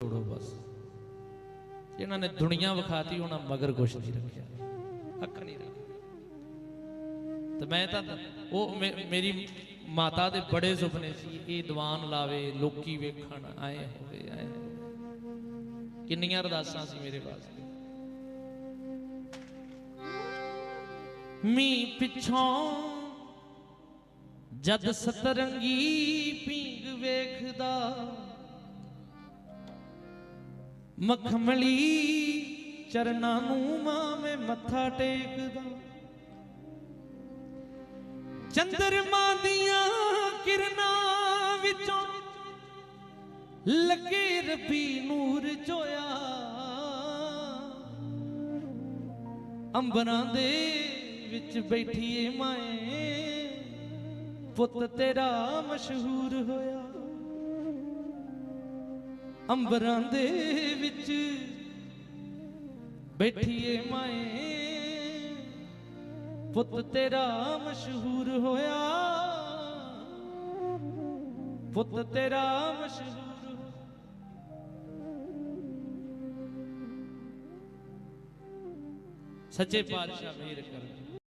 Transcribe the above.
ਤੋੜੋ ਬਸ। ਇਹਨਾਂ ਨੇ ਦੁਨੀਆ ਵਿਖਾਤੀ, ਉਹਨਾਂ ਮਗਰ ਕੁਛ ਨਹੀਂ ਰੱਖਿਆ। ਅੱਖ ਨਹੀਂ ਰੱਖੀ ਤੇ ਮੈਂ ਤਾਂ, ਉਹ ਮੇਰੀ ਮਾਤਾ ਦੇ ਬੜੇ ਸੁਪਨੇ ਸੀ, ਇਹ ਦੀਵਾਨ ਲਾਵੇ, ਲੋਕੀ ਵੇਖਣ, ਆਏ ਹੋਵੇ ਆਏ ਕਿੰਨੀਆਂ ਅਰਦਾਸਾਂ ਸੀ ਮੇਰੇ ਵਾਸਤੇ। ਮੀ ਪਿੱਛੋਂ ਜਦ ਸਤਰੰਗੀ ਪੀਂਗ ਵੇਖਦਾ ਮਖਮਲੀ ਚਰਨਾਂ ਨੂੰ ਮਾਵੇਂ ਮੱਥਾ ਟੇਕਦਾ। ਚੰਦਰਮਾ ਦੀਆਂ ਕਿਰਨਾਂ ਵਿੱਚੋਂ ਲੱਗੇ ਰੱਬੀ ਨੂਰ ਚੋਇਆ। ਅੰਬਰਾਂ ਦੇ ਵਿੱਚ ਬੈਠੀਏ ਮਾਏ, ਪੁੱਤ ਤੇਰਾ ਮਸ਼ਹੂਰ ਹੋਇਆ। ਅੰਬਰਾਂ ਦੇ ਵਿੱਚ ਬੈਠੀਏ ਮਾਏ ਪੁੱਤ ਤੇਰਾ ਮਸ਼ਹੂਰ ਹੋਇਆ ਪੁੱਤ ਤੇਰਾ ਮਸ਼ਹੂਰ ਹੋਇਆ। ਸੱਚੇ ਪਾਤਸ਼ਾਹ ਮਿਹਰ ਕਰਨ